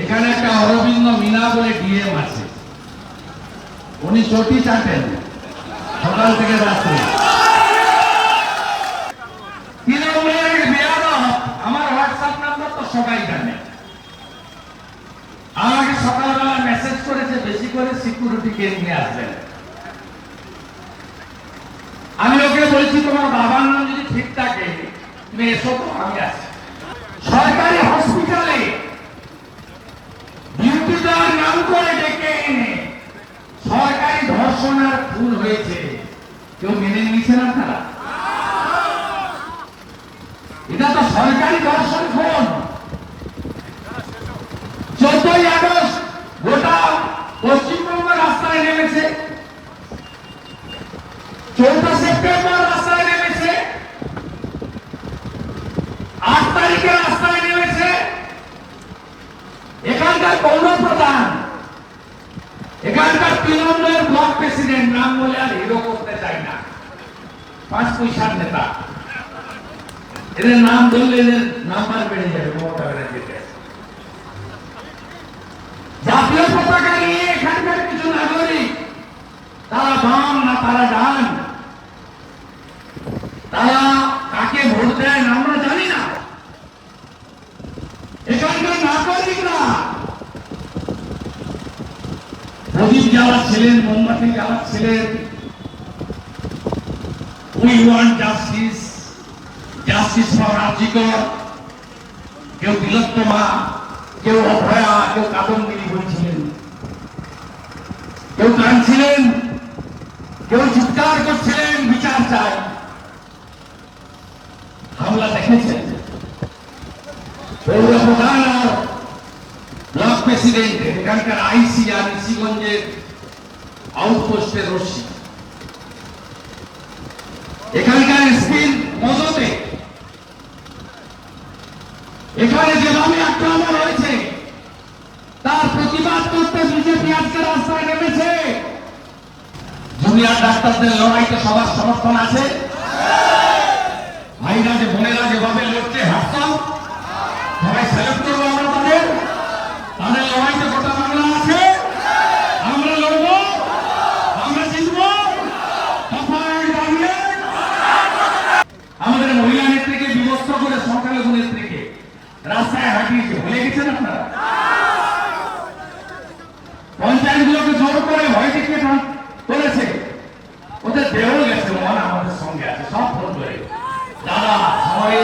এখানে একটা অরবিন্দ মিনা বলে ডিএম আছে। উনি চটি চাটেন। সকাল থেকে রাত্রে। আমি ওকে বলছি, তোমার বাবার নাম যদি ঠিক থাকে, তুমি এসো তো, আমি আছি সরকারি হসপিটালে ডিউটি দেওয়ার নাম করে ডেকে এনে সরকারি ধর্ষণ খুন হয়েছে। কেউ মেনে নিয়েছেন আপনারা এটা তো সরকারি ধর্ষণ খুন চোদ্দই আগস্ট গোটা পশ্চিমবঙ্গ রাস্তায় নেমেছে। চৌঠা সেপ্টেম্বর রাস্তায় নেমেছে। আট তারিখে রাস্তায় নেমেছে। এখানকার পৌর প্রধান এখানকার তৃণমূলের ব্লক প্রেসিডেন্ট নাম বলে আর হিরো করতে চাই না। পাঁচ পয়সার নেতা। এদের নাম ধরলে এদের নাম্বার বেড়ে যাবে, মমতা ব্যানার্জিতে। জাতীয় পতাকা নিয়ে এখানকার কিছু নাগরিক, তারা বাম না তারা ডান? তারা কাকে ভোট দেন আমরা জানি না এখানকার নাগরিকরা প্রদীপ জ্বালাচ্ছিলেন মোমবাতি জ্বালাচ্ছিলেন we want justice justice for রাজিকর কেউ তিলোত্তমা কেউ অভয়া, কেউ কাদম্বিনী বলছিলেন কেউ কাঁদছিলেন কেউ চিৎকার করছিলেন, বিচার চাই হামলা দেখেছেন। পৌর প্রধান আর ব্লক প্রেসিডেন্ট এখানকার আইসি আর ঋষিগঞ্জের আউটপোস্টের রশ্মি এখানকার এসপির মদতে। এখানে যেভাবে আক্রমণ হয়েছে, তার প্রতিবাদ করতে বিজেপি আজকে রাস্তায় নেমেছে। জুনিয়র ডাক্তারদের লড়াইতে সবার সমর্থন আছে। রাস্তায় হাঁটিয়েছে ভুলে গেছেন আপনারা? পঞ্চায়েতগুলোকে জোর করে ভয় দেখিয়ে করেছে ওদের দেহ গেছে, মন আমাদের সঙ্গে আছে, সব ফোন করে। দাদা, সবাই